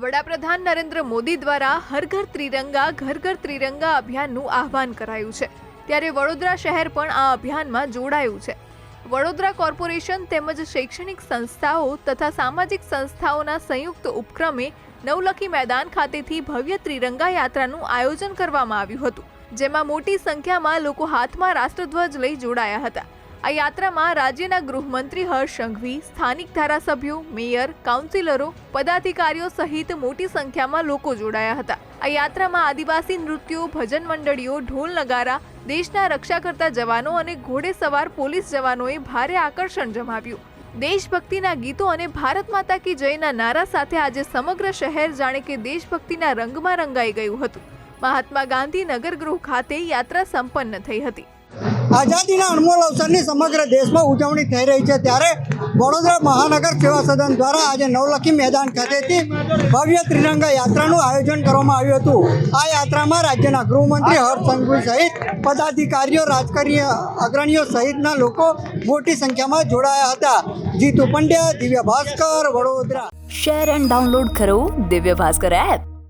વડાપ્રધાન નરેન્દ્ર મોદી દ્વારા હર ઘર ત્રિરંગા, ઘર ઘર ત્રિરંગા અભિયાનનું આહવાન કરાયું છે. ત્યારે વડોદરા શહેર પણ આ અભિયાનમાં જોડાયું છે. વડોદરા કોર્પોરેશન તેમજ શૈક્ષણિક સંસ્થાઓ તથા સામાજિક સંસ્થાઓના સંયુક્ત ઉપક્રમે નવલખી મેદાન ખાતેથી ભવ્ય ત્રિરંગા યાત્રાનું આયોજન કરવામાં આવ્યું હતું, જેમાં મોટી સંખ્યામાં લોકો હાથમાં રાષ્ટ્રધ્વજ લઈ જોડાયા હતા. આ યાત્રામાં રાજ્યના ગૃહમંત્રી હર્ષ સંઘવી, સ્થાનિક ધારાસભ્યો, મેયર, કાઉન્સિલરો, પદાધિકારીઓ સહિત મોટી સંખ્યામાં લોકો જોડાયા હતા. આ યાત્રામાં આદિવાસી નૃત્યો, ભજન મંડળીઓ, ઢોલ નગારા, દેશના રક્ષા કરતા જવાનો અને ઘોડેસવાર પોલીસ જવાનોએ ભારે આકર્ષણ જમાવ્યું. દેશભક્તિના ગીતો અને ભારત માતા કી જયના નારા સાથે આજે સમગ્ર શહેર જાણે કે દેશભક્તિના રંગમાં રંગાઈ ગયું હતું. મહાત્મા ગાંધી નગર ગૃહ ખાતે યાત્રા સંપન્ન થઈ હતી. આઝાદીના અનમોલ અવસરની સમગ્ર દેશમાં ઉજવણી થઈ રહી છે ત્યારે વડોદરા મહાનગર સેવા સદન દ્વારા આજે નવલખી મેદાન ખાતેથી ભવ્ય ત્રિરંગા યાત્રાનું આયોજન કરવામાં આવ્યું હતું. આ યાત્રામાં રાજ્યના ગૃહમંત્રી હર્ષ સંઘવી સહિત પદાધિકારીઓ રાજકીય અગ્રણીઓ સહિતના લોકો મોટી સંખ્યામાં જોડાયા હતા. Jitu Pandya, Divya Bhaskar, Vadodara. Share and download કરો દિવ્ય ભાસ્કર એપ.